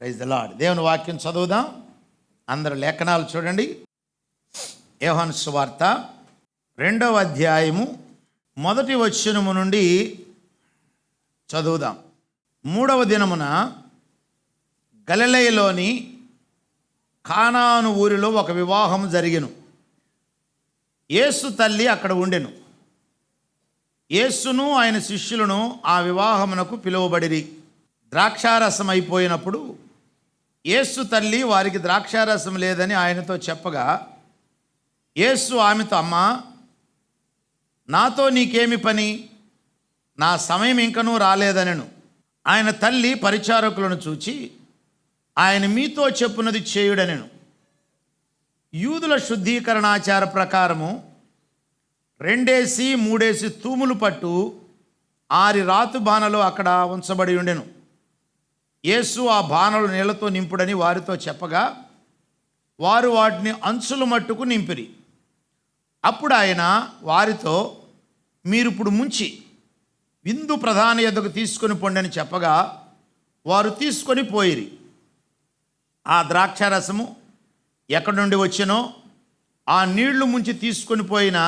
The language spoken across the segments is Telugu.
ప్రైజ్ ద లాడ్ దేవుని వాక్యం చదువుదాం. అందరు లేఖనాలు చూడండి. యోహన్ సువార్త రెండవ అధ్యాయము మొదటి వచనము నుండి చదువుదాం. మూడవ దినమున గలలయలోని కానాను ఊరిలో ఒక వివాహం జరిగెను. యేసు తల్లి అక్కడ ఉండెను. యేసును ఆయన శిష్యులను ఆ వివాహమునకు పిలువబడిరి. ద్రాక్షారసం అయిపోయినప్పుడు యేసు తల్లి వారికి ద్రాక్షారసం లేదని ఆయనతో చెప్పగా యేసు ఆమెతో అమ్మా నాతో నీకేమి పని? నా సమయం ఇంకనూ రాలేదనను. ఆయన తల్లి పరిచారకులను చూచి ఆయన మీతో చెప్పున్నది చేయుడనెను. యూదుల శుద్ధీకరణాచార ప్రకారము రెండేసి మూడేసి తూములు పట్టు ఆరి రాతు బాణలో అక్కడ ఉంచబడి ఉండెను. యేసు ఆ బాణలు నీళ్ళతో నింపుడని వారితో చెప్పగా వారు వాటిని అంచుల మట్టుకు నింపిరి. అప్పుడు ఆయన వారితో మీరు ఇప్పుడు ముంచి విందు ప్రధాన ఎద్దకు తీసుకొని పొండని చెప్పగా వారు తీసుకొని పోయిరి. ఆ ద్రాక్షారసము ఎక్కడి నుండి వచ్చినో ఆ నీళ్ళు ముంచి తీసుకొని పోయిన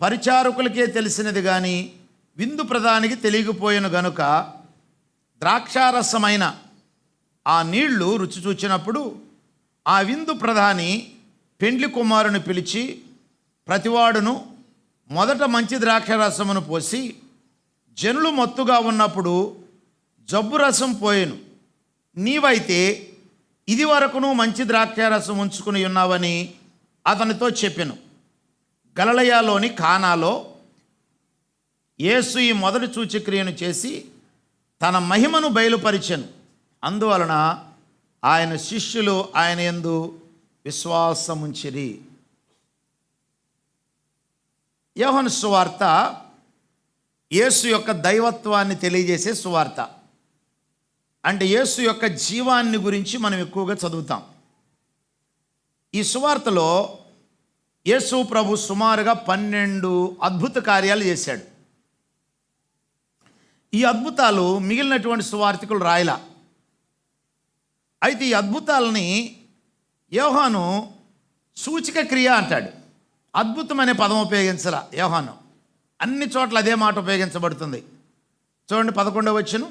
పరిచారకులకే తెలిసినది కానీ విందు ప్రధానికి తెలియకపోయిన గనుక ద్రాక్షారసమైన ఆ నీళ్ళు రుచి చూచినప్పుడు ఆ విందు ప్రధాని పెండ్లి కుమారుని పిలిచి ప్రతివాడును మొదట మంచి ద్రాక్షరసమును పోసి జనులు మత్తుగా ఉన్నప్పుడు జబ్బు రసం పోయెను. నీవైతే ఇది వరకును మంచి ద్రాక్షారసం ఉంచుకుని ఉన్నావని అతనితో చెప్పాను. గలలయాలోని కానాలో యేసు ఈ మొదటి సూచక్రియను చేసి తన మహిమను బయలుపరిచెను. అందువలన ఆయన శిష్యులు ఆయన ఎందు విశ్వాసముంచిరి. యోహన్ సువార్త యేసు యొక్క దైవత్వాన్ని తెలియజేసే సువార్త. అంటే యేసు యొక్క జీవాన్ని గురించి మనం ఎక్కువగా చదువుతాం. ఈ సువార్తలో యేసు ప్రభు సుమారుగా పన్నెండు అద్భుత కార్యాలు చేశాడు. ఈ అద్భుతాలు మిగిలినటువంటి సువార్థికులు రాయలా. అయితే ఈ అద్భుతాలని యోహాను సూచిక క్రియ అంటాడు. అద్భుతం అనే పదం ఉపయోగించరా యోహాను. అన్ని చోట్ల అదే మాట ఉపయోగించబడుతుంది. చూడండి పదకొండవ వచ్చును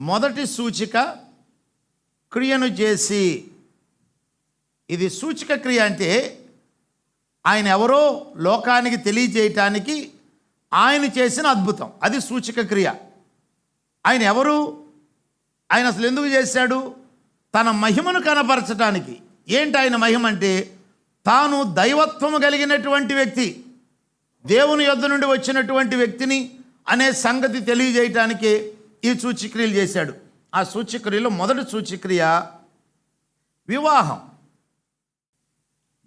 మొదటి సూచిక క్రియను చేసి. ఇది సూచిక క్రియ అంటే ఆయన ఎవరో లోకానికి తెలియజేయటానికి ఆయన చేసిన అద్భుతం. అది సూచిక క్రియ. ఆయన ఎవరు? ఆయన అసలు ఎందుకు చేశాడు? తన మహిమను కనపరచటానికి. ఏంటి ఆయన మహిమ అంటే తాను దైవత్వము కలిగినటువంటి వ్యక్తి దేవుని యొద్ద నుండి వచ్చినటువంటి వ్యక్తిని అనే సంగతి తెలియజేయటానికి ఈ సూచిక్రియలు చేశాడు. ఆ సూచిక్రియలో మొదటి సూచిక్రియ వివాహం.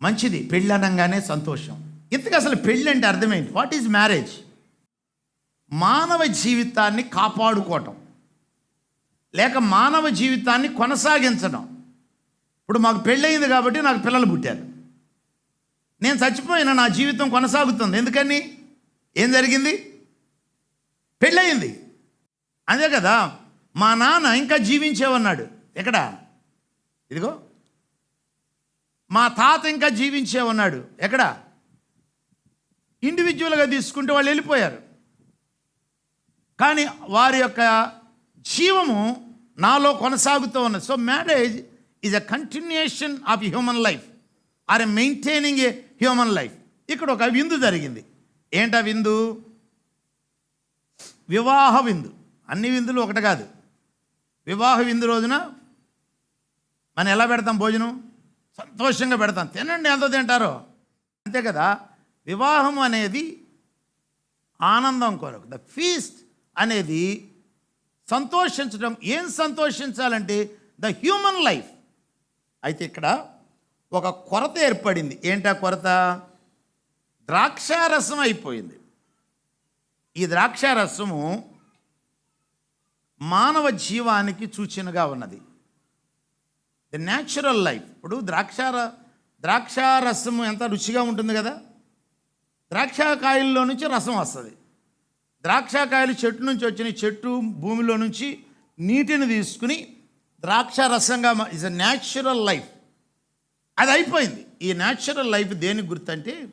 మంచిది పెళ్ళి అనగానే సంతోషం. ఇంతకు అసలు పెళ్ళి అంటే అర్థమేంటి వాట్ ఈజ్ మ్యారేజ్? మానవ జీవితాన్ని కాపాడుకోవటం. లేక మానవ జీవితాన్ని కొనసాగించడం. ఇప్పుడు మాకు పెళ్ళయింది కాబట్టి నాకు పిల్లలు పుట్టారు. నేను చచ్చిపోయినా నా జీవితం కొనసాగుతుంది. ఎందుకని? ఏం జరిగింది? పెళ్ళయింది. అదే కదా మా నాన్న ఇంకా జీవించేవన్నాడు. ఎక్కడ? ఇదిగో. మా తాత ఇంకా జీవించేవన్నాడు. ఎక్కడ? ఇండివిజువల్గా తీసుకుంటే వాళ్ళు వెళ్ళిపోయారు. కానీ వారి యొక్క జీవము నాలో కొనసాగుతూ ఉన్నది. So marriage is a continuation of human life or a maintaining a human life ఇక్కడ ఒక విందు జరిగింది. ఏంటా విందు? వివాహ విందు. అన్ని విందులు ఒకటి కాదు. వివాహ విందు రోజున మనం ఎలా పెడతాం భోజనం? సంతోషంగా పెడతాం. తినండి ఎంతో తింటారో. అంతే కదా? వివాహం అనేది ఆనందం కొరకు. ద ఫీస్ట్ అనేది సంతోషించడం. ఏం సంతోషించాలంటే ద హ్యూమన్ లైఫ్. అయితే ఇక్కడ ఒక కొరత ఏర్పడింది. ఏంటా కొరత? ద్రాక్షారసం అయిపోయింది. ఈ ద్రాక్షారసము మానవ జీవానికి సూచనగా ఉన్నది. The natural life. ఇప్పుడు ద్రాక్షార ద్రాక్షారసము ఎంత రుచిగా ఉంటుంది కదా? ద్రాక్షకాయల్లో నుంచి రసం వస్తుంది. ద్రాక్షకాయలు చెట్టు నుంచి వచ్చిన చెట్టు భూమిలో నుంచి నీటిని తీసుకుని ద్రాక్ష రసంగా ఇస్ అ న్యాచురల్ లైఫ్ అది అయిపోయింది. ఈ న్యాచురల్ లైఫ్ దేనికి గుర్తు అంటే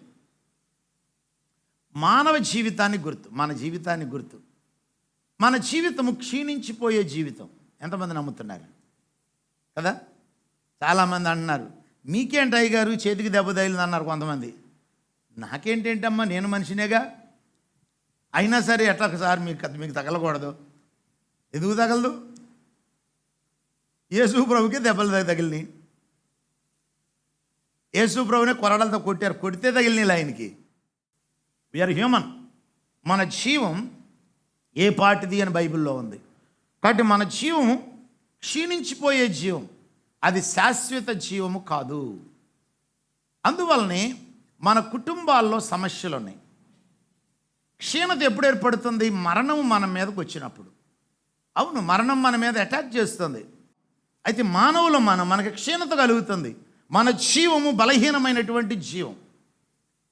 మానవ జీవితానికి గుర్తు మన జీవితానికి గుర్తు. మన జీవితము క్షీణించిపోయే జీవితం. ఎంతమంది నమ్ముతున్నారు? కదా? చాలామంది అంటున్నారు మీకేంటి అయ్యగారు? చేతికి దెబ్బ తగిలింది అన్నారు కొంతమంది. నాకేంటేంటమ్మా? నేను మనిషినేగా. అయినా సరే ఎట్లా సార్ మీకు మీకు తగలకూడదు? ఎందుకు తగలదు? యేసు ప్రభుకి దెబ్బలు తగిలినాయి. యేసు ప్రభునే కొరడలతో కొట్టారు. కొడితే తగిలినాయి ఆయనకి వీఆర్ హ్యూమన్ మన జీవం ఏ పాటిది అని బైబిల్లో ఉంది. కాబట్టి మన జీవం క్షీణించిపోయే జీవం. అది శాశ్వత జీవము కాదు. అందువల్లనే మన కుటుంబాల్లో సమస్యలు ఉన్నాయి క్షీణత ఎప్పుడు ఏర్పడుతుంది? మరణం మన మీదకి వచ్చినప్పుడు. అవును మరణం మన మీద అటాక్ చేస్తుంది. అయితే మానవుల మనం మనకి క్షీణత కలుగుతుంది. మన జీవము బలహీనమైనటువంటి జీవం.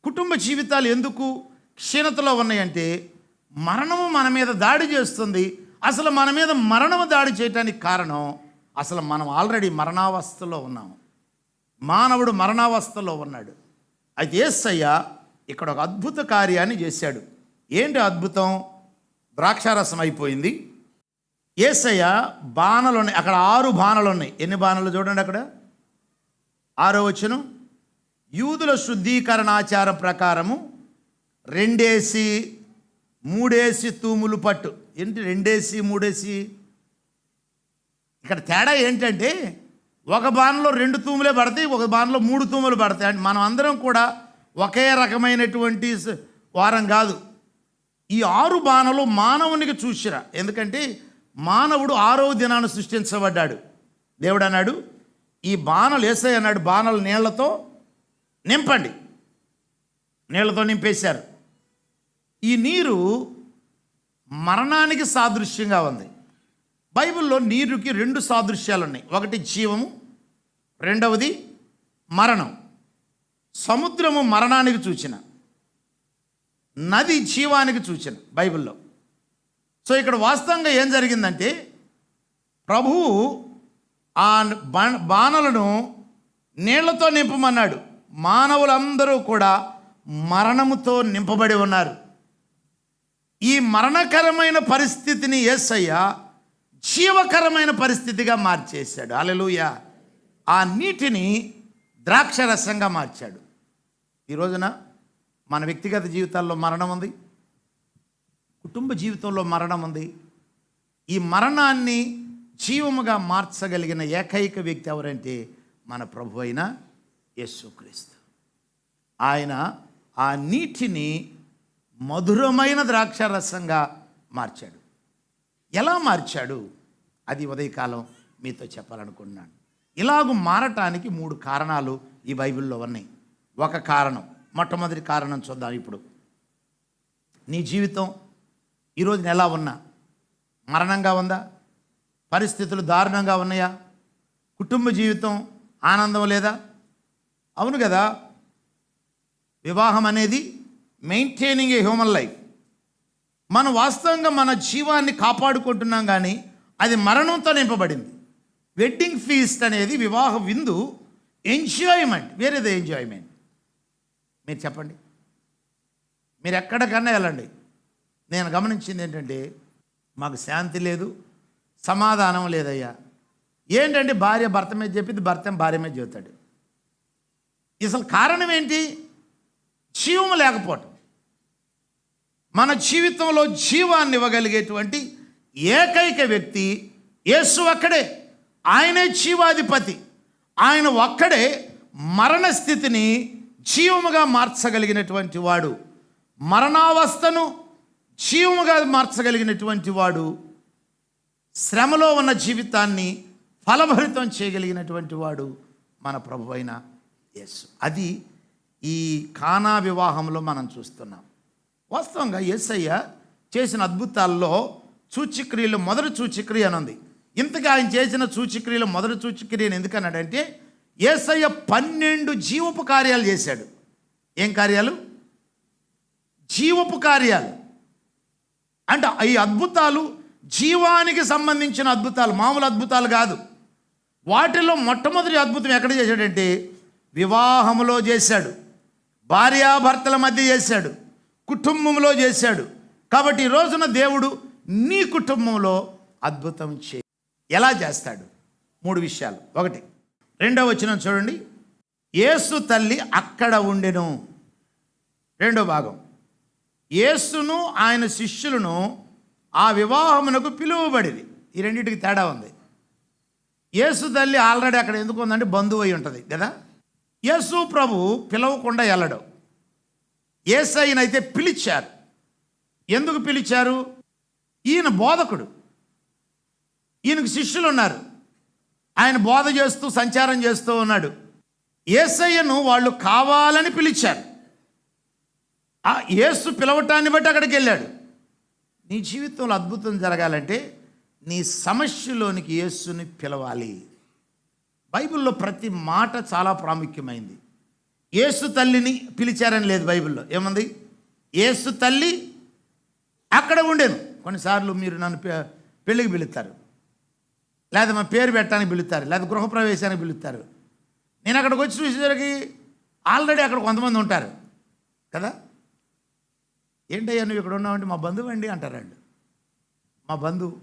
కుటుంబ జీవితాలు ఎందుకు క్షీణతలో ఉన్నాయంటే మరణము మన మీద దాడి చేస్తుంది. అసలు మన మీద మరణము దాడి చేయటానికి కారణం అసలు మనం ఆల్రెడీ మరణావస్థలో ఉన్నాము. మానవుడు మరణావస్థలో ఉన్నాడు. అయితే ఏసయ్య ఇక్కడ ఒక అద్భుత కార్యాన్ని చేశాడు. ఏంటి అద్భుతం? ద్రాక్షారసం అయిపోయింది. ఏసయ్య బాణలు ఉన్నాయి అక్కడ ఆరు బాణలు ఉన్నాయి ఎన్ని బాణలు చూడండి అక్కడ? ఆరో వచ్చును యూదుల శుద్ధీకరణాచారం ప్రకారము రెండేసి మూడేసి తూములు పట్టు. ఏంటి రెండేసి మూడేసి? ఇక్కడ తేడా ఏంటంటే ఒక బాణలో రెండు తూములే పడతాయి ఒక బాణలో మూడు తూములు పడతాయి. అంటే మనం అందరం కూడా ఒకే రకమైనటువంటి వారం కాదు. ఈ ఆరు బాణలు మానవునికి చూసిరా. ఎందుకంటే మానవుడు ఆరవ దినాన్ని సృష్టించబడ్డాడు. దేవుడు అన్నాడు ఈ బాణలు వేసాయి అన్నాడు బాణలు నీళ్ళతో నింపండి. నీళ్ళతో నింపేశారు. ఈ నీరు మరణానికి సాదృశ్యంగా ఉంది. బైబిల్లో నీరుకి రెండు సాదృశ్యాలు ఉన్నాయి ఒకటి జీవము రెండవది మరణం. సముద్రము మరణానికి చూచిన. నది జీవానికి సూచన బైబిల్లో. సో ఇక్కడ వాస్తవంగా ఏం జరిగిందంటే ప్రభువు ఆ బాణలను నీళ్ళతో నింపమన్నాడు. మానవులందరూ కూడా మరణముతో నింపబడి ఉన్నారు. ఈ మరణకరమైన పరిస్థితిని ఏసయ్య జీవకరమైన పరిస్థితిగా మార్చేశాడు. అలెలుయ ఆ నీటిని ద్రాక్షరసంగా మార్చాడు. ఈ రోజున మన వ్యక్తిగత జీవితాల్లో మరణం ఉంది. కుటుంబ జీవితంలో మరణం ఉంది. ఈ మరణాన్ని జీవముగా మార్చగలిగిన ఏకైక వ్యక్తి ఎవరంటే మన ప్రభు అయిన యేసుక్రీస్తు. ఆయన ఆ నీటిని మధురమైన ద్రాక్షరసంగా మార్చాడు. ఎలా మార్చాడు? అది ఉదయకాలం మీతో చెప్పాలనుకుంటున్నాను. ఇలాగ మారటానికి మూడు కారణాలు ఈ బైబిల్లో ఉన్నాయి. ఒక కారణం మొట్టమొదటి కారణం చూద్దాం ఇప్పుడు. నీ జీవితం ఈరోజు ఎలా ఉన్నా? మరణంగా ఉందా? పరిస్థితులు దారుణంగా ఉన్నాయా? కుటుంబ జీవితం ఆనందం లేదా? అవును కదా. వివాహం అనేది మెయింటైనింగ్ ఏ హ్యూమన్ లైఫ్. మనం వాస్తవంగా మన జీవాన్ని కాపాడుకుంటున్నాం కానీ అది మరణంతో నింపబడింది. వెడ్డింగ్ ఫీస్ట్ అనేది వివాహ విందు ఎంజాయ్మెంట్. వేరేది ఎంజాయ్మెంట్. మీరు చెప్పండి. మీరు ఎక్కడికన్నా వెళ్ళండి. నేను గమనించింది ఏంటంటే మాకు శాంతి లేదు సమాధానం లేదయ్యా. ఏంటంటే భార్య భర్త మీద చెప్పింది భర్త భార్య మీద చెబుతాడు. అసలు కారణం ఏంటి? జీవం లేకపోవటం. మన జీవితంలో జీవాన్ని ఇవ్వగలిగేటువంటి ఏకైక వ్యక్తి యేసు ఒక్కడే. ఆయనే జీవాధిపతి. ఆయన ఒక్కడే మరణ స్థితిని జీవముగా మార్చగలిగినటువంటి వాడు మరణావస్థను జీవముగా మార్చగలిగినటువంటి వాడు శ్రమలో ఉన్న జీవితాన్ని ఫలభరితం చేయగలిగినటువంటి వాడు మన ప్రభు అయిన యేసు. అది ఈ కానా వివాహంలో మనం చూస్తున్నాం. వాస్తవంగా యేసయ్య చేసిన అద్భుతాల్లో సూచిక్రియలు మొదటి సూచిక్రియ అని ఉంది. ఇంతగా ఆయన చేసిన సూచిక్రియలు మొదటి సూచిక్రియను ఎందుకన్నాడంటే యేసయ్య పన్నెండు జీవపు కార్యాలు చేశాడు. ఏం కార్యాలు? జీవపు కార్యాలు. అంటే ఈ అద్భుతాలు జీవానికి సంబంధించిన అద్భుతాలు మామూలు అద్భుతాలు కాదు. వాటిలో మొట్టమొదటి అద్భుతం ఎక్కడ చేశాడంటే వివాహములో చేశాడు. భార్యాభర్తల మధ్య చేశాడు. కుటుంబంలో చేశాడు. కాబట్టి ఈ రోజున దేవుడు నీ కుటుంబంలో అద్భుతం చే ఎలా చేస్తాడు? మూడు విషయాలు. ఒకటి రెండో వచ్చిన చూడండి. యేసు తల్లి అక్కడ ఉండెను. రెండో భాగం. యేసును ఆయన శిష్యులను ఆ వివాహమునకు పిలువబడింది ఈ రెండింటికి తేడా ఉంది. యేసు తల్లి ఆల్రెడీ అక్కడ ఎందుకు ఉందంటే బంధువు అయి ఉంటుంది కదా. యేసు ప్రభు పిలవకుండా వెళ్ళడు ఏసైనైతే పిలిచారు. ఎందుకు పిలిచారు? ఈయన బోధకుడు. ఈయనకు శిష్యులు ఉన్నారు ఆయన బోధ చేస్తూ సంచారం చేస్తూ ఉన్నాడు. ఏసయ్యను వాళ్ళు కావాలని పిలిచారు. ఆ యేసు పిలవటాన్ని బట్టి అక్కడికి వెళ్ళాడు. నీ జీవితంలో అద్భుతం జరగాలంటే నీ సమస్యలోనికి యేసుని పిలవాలి. బైబిల్లో ప్రతి మాట చాలా ప్రాముఖ్యమైంది. ఏసు తల్లిని పిలిచారని లేదు బైబిల్లో. ఏముంది? ఏసు తల్లి అక్కడ ఉండేను. కొన్నిసార్లు మీరు నన్ను పె- పెళ్ళికి పిలుస్తారు. లేదా మా పేరు పెట్టడానికి పిలుస్తారు లేదా గృహప్రవేశానికి పిలుస్తారు. నేను అక్కడికి వచ్చి చూసేసరికి ఆల్రెడీ అక్కడ కొంతమంది ఉంటారు కదా? ఏంటయ్యా నువ్వు ఇక్కడ ఉన్నావంటే మా బంధువు అండి అంటారండి మా బంధువు.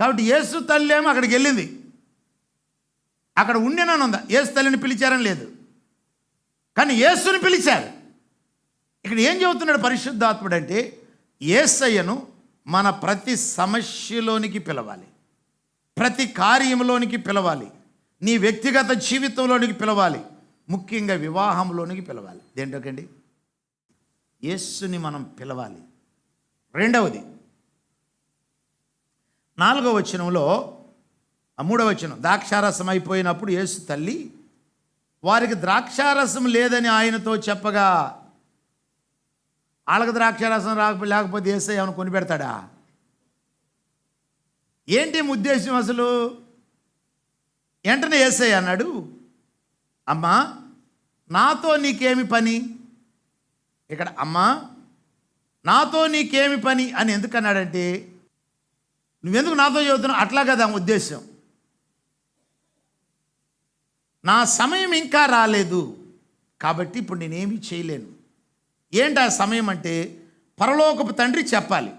కాబట్టి యేసు తల్లి ఏమో అక్కడికి వెళ్ళింది. అక్కడ ఉండినాను ఉందా? యేసు తల్లిని పిలిచారని లేదు. కానీ యేసుని పిలిచారు. ఇక్కడ ఏం చెబుతున్నాడు పరిశుద్ధాత్ముడు అంటే ఏసయ్యను మన ప్రతి సమస్యలోనికి పిలవాలి. ప్రతి కార్యంలోనికి పిలవాలి. నీ వ్యక్తిగత జీవితంలోనికి పిలవాలి. ముఖ్యంగా వివాహంలోనికి పిలవాలి. దేంటోకండి యేస్సుని మనం పిలవాలి. రెండవది నాలుగవ వచనంలో మూడవ వచనం ద్రాక్షారసం అయిపోయినప్పుడు యేసు తల్లి వారికి ద్రాక్షారసం లేదని ఆయనతో చెప్పగా వాళ్ళకి ద్రాక్షారసం రాకపో లేకపోతే ఏసై ఏమైనా కొని పెడతాడా? ఏంటి ఉద్దేశం అసలు? వెంటనే ఏసై అన్నాడు అమ్మా నాతో నీకేమి పని? ఇక్కడ అమ్మా నాతో నీకేమి పని? అని ఎందుకన్నాడంటే నువ్వెందుకు నాతో చెబుతున్నావు అట్లా కదా ఉద్దేశం నా సమయం ఇంకా రాలేదు కాబట్టి ఇప్పుడు నేనేమి చేయలేను. ఏంటి ఆ సమయం అంటే పరలోకపు తండ్రి చెప్పాలి.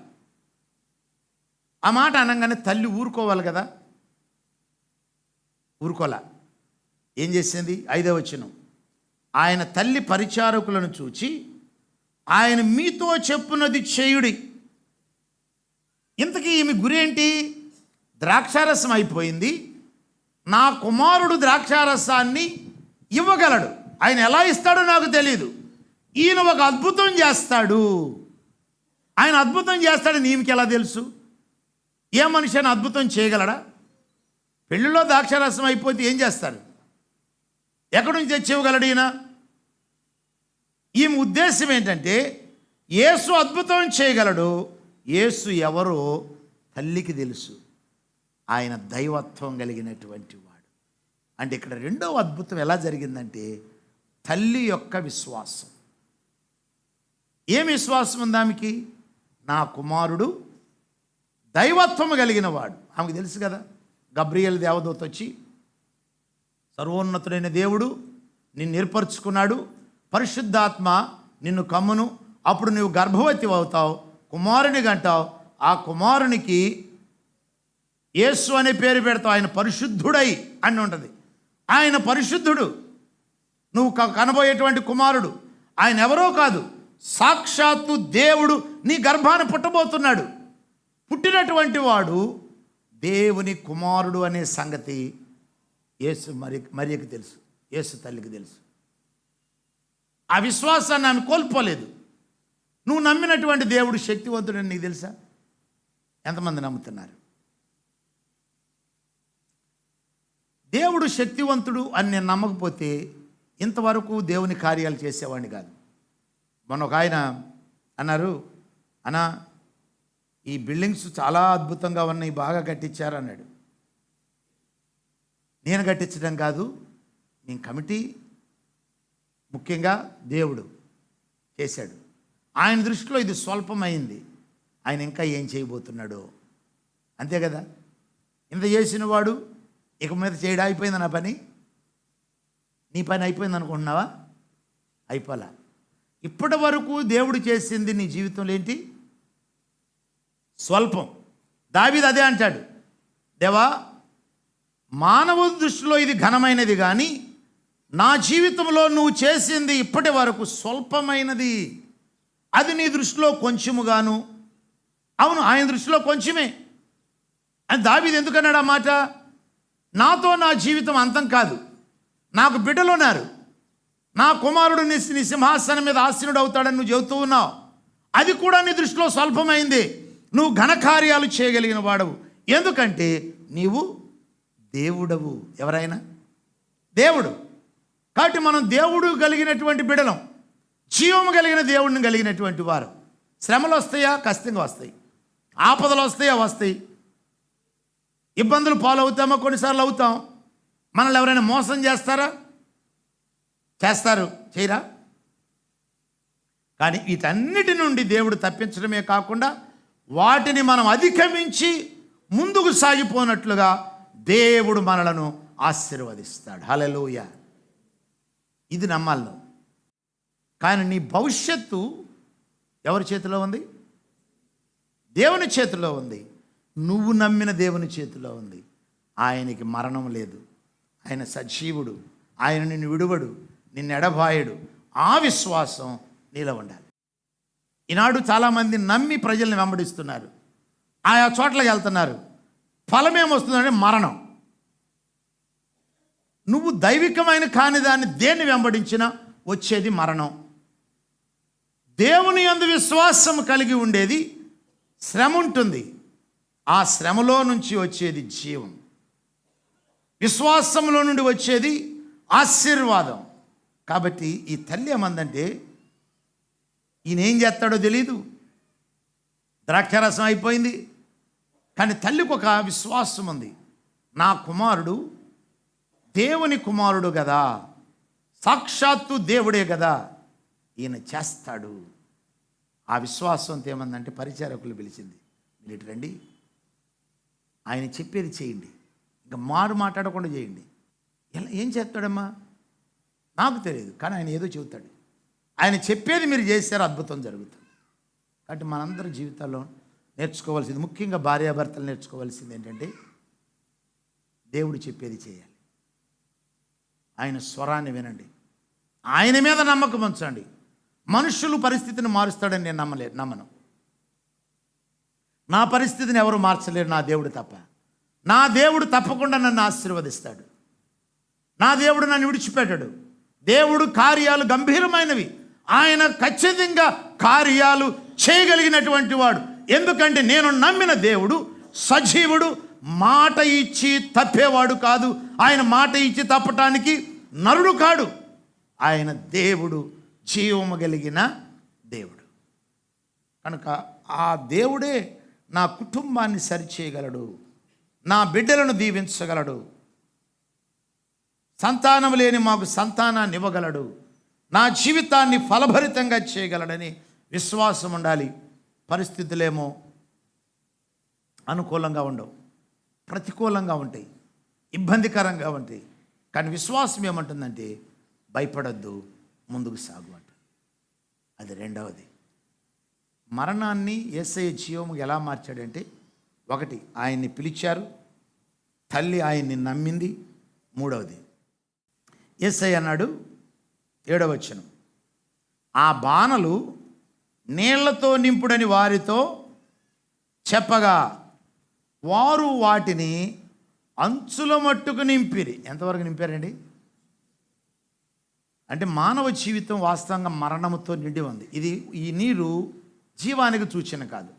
ఆ మాట అనగానే తల్లి ఊరుకోవాలి కదా? ఊరుకోలా. ఏం చేసింది? ఐదో వచ్చిన ఆయన తల్లి పరిచారకులను చూచి ఆయన మీతో చెప్పున్నది చేయుడి. ఇంతకీ ఈమె గురేంటి ద్రాక్షారసం అయిపోయింది. నా కుమారుడు ద్రాక్షారసాన్ని ఇవ్వగలడు. ఆయన ఎలా ఇస్తాడో నాకు తెలియదు ఈయన ఒక అద్భుతం చేస్తాడు. ఆయన అద్భుతం చేస్తాడని ఈమెకి ఎలా తెలుసు? ఏ మనిషి అని అద్భుతం చేయగలడా? పెళ్ళిలో ద్రాక్షారసం అయిపోతే ఏం చేస్తాడు ఎక్కడి నుంచి తెచ్చి ఈయన? ఈమె ఉద్దేశం ఏంటంటే యేసు అద్భుతం చేయగలడు యేసు ఎవరో తల్లికి తెలుసు. ఆయన దైవత్వం కలిగినటువంటి వాడు. అంటే ఇక్కడ రెండవ అద్భుతం ఎలా జరిగిందంటే తల్లి యొక్క విశ్వాసం. ఏం విశ్వాసం ఉంది ఆమెకి? నా కుమారుడు దైవత్వము కలిగిన వాడు ఆమెకు తెలుసు కదా గబ్రియల్ దేవదూత వచ్చి సర్వోన్నతుడైన దేవుడు నిన్ను ఏర్పరచుకున్నాడు పరిశుద్ధాత్మ నిన్ను కమ్మును అప్పుడు నువ్వు గర్భవతి అవుతావు కుమారుని గంటావు ఆ కుమారునికి యేసు అనే పేరు పెడతావు ఆయన పరిశుద్ధుడై అని ఉంటుంది. ఆయన పరిశుద్ధుడు. నువ్వు కనబోయేటువంటి కుమారుడు. ఆయన ఎవరో కాదు. సాక్షాత్తు దేవుడు నీ గర్భాన్ని పుట్టబోతున్నాడు. పుట్టినటువంటి వాడు దేవుని కుమారుడు అనే సంగతి యేసు మరి మరియకి తెలుసు యేసు తల్లికి తెలుసు. ఆ విశ్వాసాన్ని ఆమె కోల్పోలేదు. నువ్వు నమ్మినటువంటి దేవుడు శక్తివంతుడని నీకు తెలుసా? ఎంతమంది నమ్ముతున్నారు? దేవుడు శక్తివంతుడు అని నేను నమ్మకపోతే ఇంతవరకు దేవుని కార్యాలు చేసేవాడిని కాదు. మొన్న ఒక ఆయన అన్నారు అన్నా ఈ బిల్డింగ్స్ చాలా అద్భుతంగా ఉన్నాయి బాగా కట్టించారు అన్నాడు. నేను కట్టించడం కాదు నేను కమిటీ ముఖ్యంగా దేవుడు చేశాడు. ఆయన దృష్టిలో ఇది స్వల్పమైంది. ఆయన ఇంకా ఏం చేయబోతున్నాడో. అంతే కదా? ఇంత చేసిన వాడు ఇక మీద చేయడం? అయిపోయింది నా పని? నీ పని అయిపోయింది అనుకుంటున్నావా? అయిపోలా. ఇప్పటి వరకు దేవుడు చేసింది నీ జీవితంలో ఏంటి? స్వల్పం. దావిది అదే అంటాడు. దేవా మానవ దృష్టిలో ఇది ఘనమైనది కానీ నా జీవితంలో నువ్వు చేసింది ఇప్పటి వరకు స్వల్పమైనది. అది నీ దృష్టిలో కొంచెముగాను. అవును ఆయన దృష్టిలో కొంచెమే. అని దావిది ఎందుకన్నాడు ఆ మాట? నాతో నా జీవితం అంతం కాదు. నాకు బిడ్డలు ఉన్నారు. నా కుమారుడు నీ సింహాసనం మీద ఆసీనుడు అవుతాడని నువ్వు చెబుతూ ఉన్నావు. అది కూడా నీ దృష్టిలో స్వల్పమైంది. నువ్వు ఘనకార్యాలు చేయగలిగిన వాడవు. ఎందుకంటే నీవు దేవుడవు. ఎవరైనా? దేవుడు. కాబట్టి మనం దేవుడు కలిగినటువంటి బిడలం. జీవము కలిగిన దేవుడిని కలిగినటువంటి వారు. శ్రమలు వస్తాయా? కష్టంగా వస్తాయి. ఆపదలు వస్తాయా? వస్తాయి. ఇబ్బందులు పాలవుతామో? కొన్నిసార్లు అవుతాం. మనల్ని ఎవరైనా మోసం చేస్తారా? చేస్తారు. చేయరా? కానీ వీటన్నిటి నుండి దేవుడు తప్పించడమే కాకుండా వాటిని మనం అధిగమించి ముందుకు సాగిపోనట్లుగా దేవుడు మనలను ఆశీర్వదిస్తాడు. హలలోయ ఇది నమ్మాలను. కానీ నీ భవిష్యత్తు ఎవరి చేతిలో ఉంది? దేవుని చేతిలో ఉంది. నువ్వు నమ్మిన దేవుని చేతిలో ఉంది. ఆయనకి మరణం లేదు. ఆయన సజీవుడు. ఆయన నిన్ను విడువడు. నిన్ను ఎడబాయడు. ఆ విశ్వాసం నీలో ఉండాలి. ఈనాడు చాలామంది నమ్మి ప్రజల్ని వెంబడిస్తున్నారు. ఆయా చోట్లకి వెళ్తున్నారు. ఫలం ఏమొస్తుందంటే మరణం. నువ్వు దైవికమైన కాని దాన్ని దేన్ని వెంబడించినా వచ్చేది మరణం. దేవుని యందు విశ్వాసం కలిగి ఉండేది శ్రమ ఉంటుంది. ఆ శ్రమలో నుంచి వచ్చేది జీవం. విశ్వాసంలో నుండి వచ్చేది ఆశీర్వాదం. కాబట్టి ఈ తల్లి ఏమందంటే ఈయన ఏం చేస్తాడో తెలియదు ద్రాక్షారసం అయిపోయింది. కానీ తల్లికి ఒక విశ్వాసం ఉంది. నా కుమారుడు దేవుని కుమారుడు కదా. సాక్షాత్తు దేవుడే కదా. ఈయన చేస్తాడు. ఆ విశ్వాసంతో ఏమందంటే పరిచారకులు పిలిచింది. మీరు ఇటు రండి. ఆయన చెప్పేది చేయండి. ఇంకా మారు మాట్లాడకుండా చేయండి. ఎలా ఏం చేస్తాడమ్మా? నాకు తెలియదు. కానీ ఆయన ఏదో చెబుతాడు. ఆయన చెప్పేది మీరు చేశారు అద్భుతం జరుగుతుంది. కాబట్టి మనందరి జీవితాల్లో నేర్చుకోవాల్సింది ముఖ్యంగా భార్యాభర్తలు నేర్చుకోవాల్సింది ఏంటంటే దేవుడు చెప్పేది చేయాలి. ఆయన స్వరాన్ని వినండి. ఆయన మీద నమ్మకం ఉంచండి. మనుషులు పరిస్థితిని మారుస్తాడని నేను నమ్మలే నమ్మను. నా పరిస్థితిని ఎవరు మార్చలేరు నా దేవుడు తప్ప. నా దేవుడు తప్పకుండా నన్ను ఆశీర్వదిస్తాడు. నా దేవుడు నన్ను విడిచిపెట్టాడు. దేవుడు కార్యాలు గంభీరమైనవి. ఆయన ఖచ్చితంగా కార్యాలు చేయగలిగినటువంటి వాడు. ఎందుకంటే నేను నమ్మిన దేవుడు సజీవుడు మాట ఇచ్చి తప్పేవాడు కాదు. ఆయన మాట ఇచ్చి తప్పటానికి నరుడు కాడు. ఆయన దేవుడు జీవము కలిగిన దేవుడు. కనుక ఆ దేవుడే నా కుటుంబాన్ని సరిచేయగలడు. నా బిడ్డలను దీవించగలడు. సంతానం లేని మాకు సంతానాన్ని ఇవ్వగలడు. నా జీవితాన్ని ఫలభరితంగా చేయగలడని విశ్వాసం ఉండాలి. పరిస్థితులేమో అనుకూలంగా ఉండవు. ప్రతికూలంగా ఉంటాయి. ఇబ్బందికరంగా ఉంటాయి. కానీ విశ్వాసం ఏమంటుందంటే భయపడద్దు ముందుకు సాగు అంట. అది రెండవది. మరణాన్ని ఏసఐ జీవము ఎలా మార్చాడంటే ఒకటి ఆయన్ని పిలిచారు. తల్లి ఆయన్ని నమ్మింది. మూడవది ఎస్ఐ అన్నాడు ఏడవచనం. ఆ బాణలు నీళ్ళతో నింపుడని వారితో చెప్పగా వారు వాటిని అంచుల మట్టుకు నింపిరి. ఎంతవరకు నింపారండి? అంటే మానవ జీవితం వాస్తవంగా మరణముతో నిండి ఉంది. ఇది ఈ నీరు జీవానికి సూచన కాదు.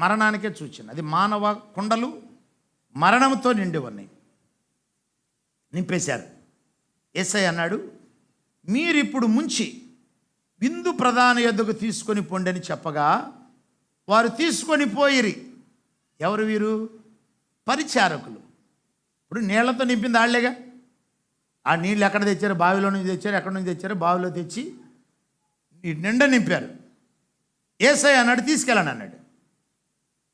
మరణానికే సూచన. అది మానవ కుండలు మరణంతో నిండి ఉన్నాయి. నింపేశారు. ఎస్ఐ అన్నాడు మీరిప్పుడు ముంచి బిందు ప్రధాన యొద్దకు తీసుకొని పొండని చెప్పగా వారు తీసుకొని పోయిరి. ఎవరు వీరు? పరిచారకులు. ఇప్పుడు నీళ్ళతో నింపింది ఆళ్ళేగా ఆ నీళ్ళు ఎక్కడ తెచ్చారు? బావిలో నుంచి తెచ్చారు? ఎక్కడి నుంచి తెచ్చారు? బావిలో తెచ్చి ఈ నిండా నింపారు. ఏసై అన్నాడు తీసుకెళ్ళండి అన్నాడు.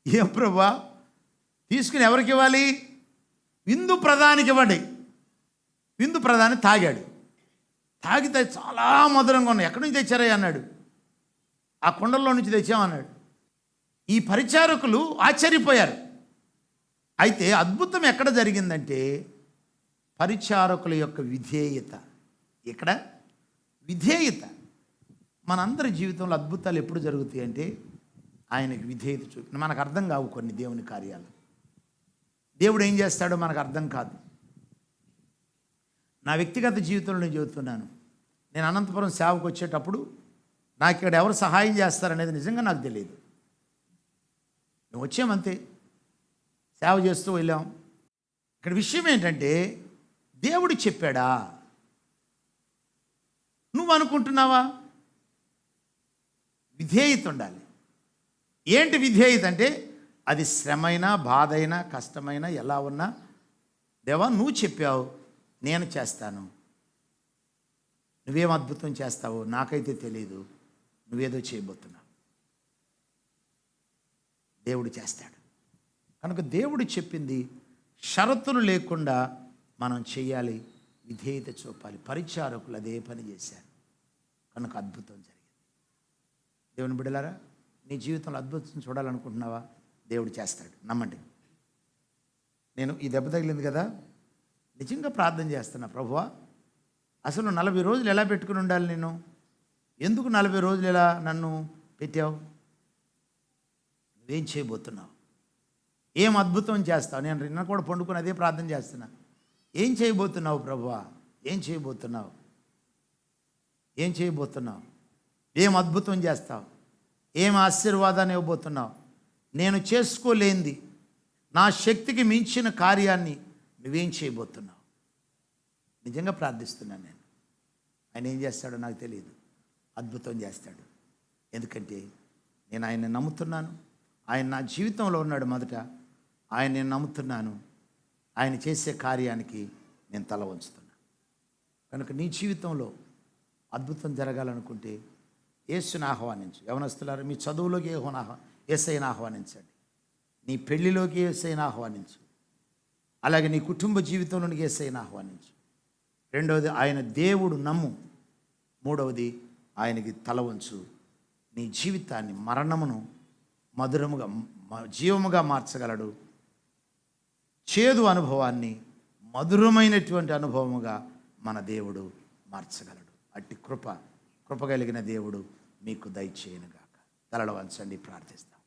ఏం ప్రభా? తీసుకుని ఎవరికి ఇవ్వాలి? విందు ప్రధానికి ఇవ్వండి. విందు ప్రధాని తాగాడు. తాగితే చాలా మధురంగా ఉన్నాయి. ఎక్కడి నుంచి తెచ్చారయ్య అన్నాడు. ఆ కొండల్లో నుంచి తెచ్చామన్నాడు. ఈ పరిచారకులు ఆశ్చర్యపోయారు. అయితే అద్భుతం ఎక్కడ జరిగిందంటే పరిచారకుల యొక్క విధేయత. ఇక్కడ విధేయత. మనందరి జీవితంలో అద్భుతాలు ఎప్పుడు జరుగుతాయి అంటే ఆయనకి విధేయత చూపి మనకు అర్థం కావు కొన్ని దేవుని కార్యాలు. దేవుడు ఏం చేస్తాడో మనకు అర్థం కాదు. నా వ్యక్తిగత జీవితంలో నేను చెబుతున్నాను. నేను అనంతపురం సేవకు వచ్చేటప్పుడు నాకు ఇక్కడ ఎవరు సహాయం చేస్తారనేది నిజంగా నాకు తెలియదు మేము వచ్చామంతే. సేవ చేస్తూ వెళ్ళాం. ఇక్కడ విషయం ఏంటంటే దేవుడు చెప్పాడా నువ్వు అనుకుంటున్నావా? విధేయత ఉండాలి. ఏంటి విధేయత అంటే అది శ్రమైనా బాధ అయినా కష్టమైనా ఎలా ఉన్నా దేవా నువ్వు చెప్పావు నేను చేస్తాను. నువ్వేం అద్భుతం చేస్తావో నాకైతే తెలియదు నువ్వేదో చేయబోతున్నావు. దేవుడు చేస్తాడు. కనుక దేవుడు చెప్పింది షరతులు లేకుండా మనం చేయాలి విధేయత చూపాలి. పరిచారకులు అదే పని చేశారు. కనుక అద్భుతం జరిగింది. దేవుని బిడ్డలారా నీ జీవితంలో అద్భుతం చూడాలనుకుంటున్నావా? దేవుడు చేస్తాడు. నమ్మండి. నేను ఈ దెబ్బ తగిలింది కదా? నిజంగా ప్రార్థన చేస్తున్నా ప్రభువా. అసలు నలభై రోజులు ఎలా పెట్టుకుని ఉండాలి నేను? ఎందుకు నలభై రోజులు ఎలా నన్ను పెట్టావు? నువ్వేం చేయబోతున్నావు? ఏం అద్భుతం చేస్తావు? నేను నిన్న కూడా పండుకొని అదే ప్రార్థన చేస్తున్నా. ఏం చేయబోతున్నావు ప్రభువా? ఏం చేయబోతున్నావు? ఏం చేయబోతున్నావు? ఏం అద్భుతం చేస్తావు? ఏం ఆశీర్వాదాన్ని ఇవ్వబోతున్నావు? నేను చేసుకోలేంది నా శక్తికి మించిన కార్యాన్ని నువ్వేం చేయబోతున్నావు? నిజంగా ప్రార్థిస్తున్నాను నేను. ఆయన ఏం చేస్తాడో నాకు తెలియదు. అద్భుతం చేస్తాడు. ఎందుకంటే నేను ఆయన్ని నమ్ముతున్నాను. ఆయన నా జీవితంలో ఉన్నాడు మొదట. ఆయన నేను నమ్ముతున్నాను. ఆయన చేసే కార్యానికి నేను తల వంచుతున్నాను కనుక నీ జీవితంలో అద్భుతం జరగాలనుకుంటే యేసుని ఆహ్వానించు. యవనస్తులారు మీ చదువులోకి ఏహోని ఆహ్వా ఏసైని ఆహ్వానించండి. నీ పెళ్ళిలోకి ఏసైని ఆహ్వానించు. అలాగే నీ కుటుంబ జీవితంలోనికి ఏసైనా ఆహ్వానించు. రెండవది ఆయన దేవుడు నమ్ము. మూడవది ఆయనకి తల వంచు. నీ జీవితాన్ని మరణమును మధురముగా మ- జీవముగా మార్చగలడు. చేదు అనుభవాన్ని మధురమైనటువంటి అనుభవముగా మన దేవుడు మార్చగలడు. అట్టి కృప కృప కలిగిన దేవుడు మీకు దయచేయనుగాక. తలల వంచండి ప్రార్థిస్తాం.